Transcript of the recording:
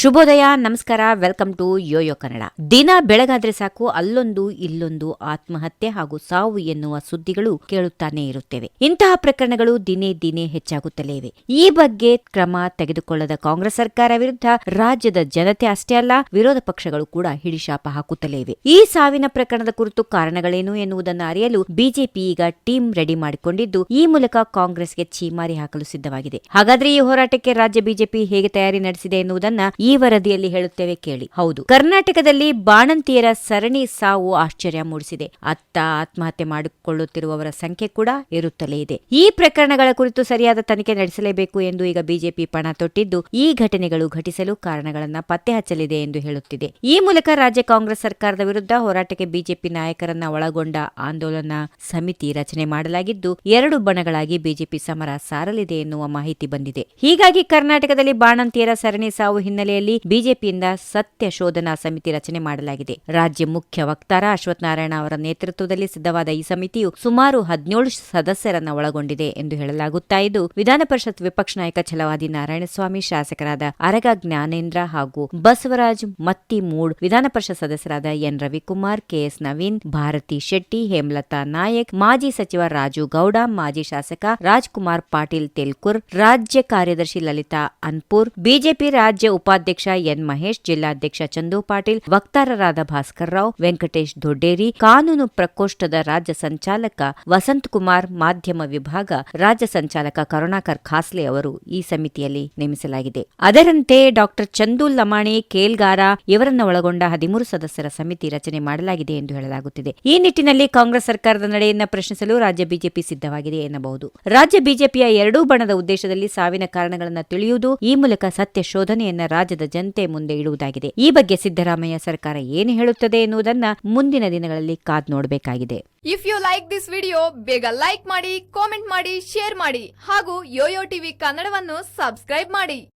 ಶುಭೋದಯ, ನಮಸ್ಕಾರ, welcome to Yoyo Kannada. ದಿನ ಬೆಳಗಾದ್ರೆ ಸಾಕು, ಅಲ್ಲೊಂದು, ಇಲ್ಲೊಂದು ಆತ್ಮಹತ್ಯೆ ಹಾಗೂ ಸಾವು ಎನ್ನುವ ಸುದ್ದಿಗಳು ಕೇಳುತ್ತಾನೆ ಇರುತ್ತೇವೆ. ಇಂತಹ ಪ್ರಕರಣಗಳು ದಿನೇ ದಿನೇ ಹೆಚ್ಚಾಗುತ್ತಲೇ ಇವೆ. ಈ ಬಗ್ಗೆ ಕ್ರಮ ತೆಗೆದುಕೊಳ್ಳದ ಕಾಂಗ್ರೆಸ್ ಸರ್ಕಾರ ವಿರುದ್ಧ ರಾಜ್ಯದ ಜನತೆ ಅಷ್ಟೇ ಅಲ್ಲ, ವಿರೋಧ ಪಕ್ಷಗಳು ಕೂಡ ಹಿಡಿಶಾಪ ಹಾಕುತ್ತಲೇ ಇವೆ. ಈ ಸಾವಿನ ಪ್ರಕರಣದ ಕುರಿತು ಕಾರಣಗಳೇನು ಎನ್ನುವುದನ್ನು ಅರಿಯಲು ಬಿಜೆಪಿ ಈಗ ಟೀಮ್ ರೆಡಿ ಮಾಡಿಕೊಂಡಿದ್ದು, ಈ ಮೂಲಕ ಕಾಂಗ್ರೆಸ್ಗೆ ಛೀಮಾರಿ ಹಾಕಲು ಸಿದ್ಧವಾಗಿದೆ. ಹಾಗಾದ್ರೆ ಈ ಹೋರಾಟಕ್ಕೆ ರಾಜ್ಯ ಬಿಜೆಪಿ ಹೇಗೆ ತಯಾರಿ ನಡೆಸಿದೆ ಎನ್ನುವುದನ್ನ ಈ ವರದಿಯಲ್ಲಿ ಹೇಳುತ್ತೇವೆ ಕೇಳಿ. ಹೌದು. ಕರ್ನಾಟಕದಲ್ಲಿ ಬಾಣಂತಿಯರ ಸರಣಿ ಸಾವು ಆಶ್ಚರ್ಯ ಮೂಡಿಸಿದೆ. ಅತ್ತ ಆತ್ಮಹತ್ಯೆ ಮಾಡಿಕೊಳ್ಳುತ್ತಿರುವವರ ಸಂಖ್ಯೆ ಕೂಡ ಇರುತ್ತಲೇ ಇದೆ. ಈ ಪ್ರಕರಣಗಳ ಕುರಿತು ಸರಿಯಾದ ತನಿಖೆ ನಡೆಸಲೇಬೇಕು ಎಂದು ಈಗ ಬಿಜೆಪಿ ಪಣ ತೊಟ್ಟಿದ್ದು, ಈ ಘಟನೆಗಳು ಘಟಿಸಲು ಕಾರಣಗಳನ್ನ ಪತ್ತೆ ಹಚ್ಚಲಿದೆ ಎಂದು ಹೇಳುತ್ತಿದೆ. ಈ ಮೂಲಕ ರಾಜ್ಯ ಕಾಂಗ್ರೆಸ್ ಸರ್ಕಾರದ ವಿರುದ್ಧ ಹೋರಾಟಕ್ಕೆ ಬಿಜೆಪಿ ನಾಯಕರನ್ನ ಒಳಗೊಂಡ ಆಂದೋಲನ ಸಮಿತಿ ರಚನೆ ಮಾಡಲಾಗಿದ್ದು, ಎರಡು ಬಣಗಳಾಗಿ ಬಿಜೆಪಿ ಸಮರ ಸಾರಲಿದೆ ಎನ್ನುವ ಮಾಹಿತಿ ಬಂದಿದೆ. ಹೀಗಾಗಿ ಕರ್ನಾಟಕದಲ್ಲಿ ಬಾಣಂತಿಯರ ಸರಣಿ ಸಾವು ಹಿನ್ನೆಲೆಯಲ್ಲಿ ಬಿಜೆಪಿಯಿಂದ ಸತ್ಯ ಶೋಧನಾ ಸಮಿತಿ ರಚನೆ ಮಾಡಲಾಗಿದೆ. ರಾಜ್ಯ ಮುಖ್ಯ ವಕ್ತಾರ ಅಶ್ವಥ್ ನಾರಾಯಣ ಅವರ ನೇತೃತ್ವದಲ್ಲಿ ಸಿದ್ಧವಾದ ಈ ಸಮಿತಿಯು ಸುಮಾರು ಹದಿನೇಳು ಸದಸ್ಯರನ್ನ ಒಳಗೊಂಡಿದೆ ಎಂದು ಹೇಳಲಾಗುತ್ತಾ ಇದ್ದು, ವಿಧಾನ ಪರಿಷತ್ ವಿಪಕ್ಷ ನಾಯಕ ಛಲವಾದಿ ನಾರಾಯಣಸ್ವಾಮಿ, ಶಾಸಕರಾದ ಅರಗ ಜ್ಞಾನೇಂದ್ರ ಹಾಗೂ ಬಸವರಾಜ್ ಮತ್ತಿಮೂಡ್ ವಿಧಾನ ಪರಿಷತ್ ಸದಸ್ಯರಾದ ಎನ್ ರವಿಕುಮಾರ್ ಕೆಎಸ್ ನವೀನ್, ಭಾರತಿ ಶೆಟ್ಟಿ, ಹೇಮಲತಾ ನಾಯಕ್, ಮಾಜಿ ಸಚಿವ ರಾಜು ಗೌಡ, ಮಾಜಿ ಶಾಸಕ ರಾಜ್ಕುಮಾರ್ ಪಾಟೀಲ್ ತೆಲ್ಕುರ್, ರಾಜ್ಯ ಕಾರ್ಯದರ್ಶಿ ಲಲಿತಾ ಅನ್ಪುರ್, ಬಿಜೆಪಿ ರಾಜ್ಯ ಉಪಾಧ್ಯಕ್ಷ ಎನ್ ಮಹೇಶ್, ಜಿಲ್ಲಾಧ್ಯಕ್ಷ ಚಂದು ಪಾಟೀಲ್, ವಕ್ತಾರರಾದ ಭಾಸ್ಕರ್ ರಾವ್, ವೆಂಕಟೇಶ್ ದೊಡ್ಡೇರಿ, ಕಾನೂನು ಪ್ರಕೋಷ್ಠದ ರಾಜ್ಯ ಸಂಚಾಲಕ ವಸಂತ್ ಕುಮಾರ್, ಮಾಧ್ಯಮ ವಿಭಾಗ ರಾಜ್ಯ ಸಂಚಾಲಕ ಕರುಣಾಕರ್ ಖಾಸ್ಲೆ ಅವರು ಈ ಸಮಿತಿಯಲ್ಲಿ ನೇಮಿಸಲಾಗಿದೆ. ಅದರಂತೆ ಡಾಕ್ಟರ್ ಚಂದು ಲಮಾಣಿ, ಕೇಲ್ಗಾರ, ಇವರನ್ನು ಒಳಗೊಂಡ ಹದಿಮೂರು ಸದಸ್ಯರ ಸಮಿತಿ ರಚನೆ ಮಾಡಲಾಗಿದೆ ಎಂದು ಹೇಳಲಾಗುತ್ತಿದೆ. ಈ ನಿಟ್ಟಿನಲ್ಲಿ ಕಾಂಗ್ರೆಸ್ ಸರ್ಕಾರದ ನಡೆಯನ್ನು ಪ್ರಶ್ನಿಸಲು ರಾಜ್ಯ ಬಿಜೆಪಿ ಸಿದ್ಧವಾಗಿದೆ ಎನ್ನಬಹುದು. ರಾಜ್ಯ ಬಿಜೆಪಿಯ ಎರಡೂ ಬಣದ ಉದ್ದೇಶದಲ್ಲಿ ಸಾವಿನ ಕಾರಣಗಳನ್ನು ತಿಳಿಯುವುದು ಈ ಮೂಲಕ ಸತ್ಯ ಶೋಧನೆಯನ್ನ ರಾಜ್ಯದ ಜನತೆ ಮುಂದೆ ಇಡುವುದಾಗಿದೆ. ಈ ಬಗ್ಗೆ ಸಿದ್ದರಾಮಯ್ಯ ಸರ್ಕಾರ ಏನು ಹೇಳುತ್ತದೆ ಎನ್ನುವುದನ್ನ ಮುಂದಿನ ದಿನಗಳಲ್ಲಿ ಕಾದ್ ನೋಡಬೇಕಾಗಿದೆ. If you like this video ಬೇಗ ಲೈಕ್ ಮಾಡಿ ಕಾಮೆಂಟ್ ಮಾಡಿ ಶೇರ್ ಮಾಡಿ ಹಾಗೂ ಯೋಯೋ ಟಿವಿ ಕನ್ನಡವನ್ನು ಸಬ್ಸ್ಕ್ರೈಬ್ ಮಾಡಿ.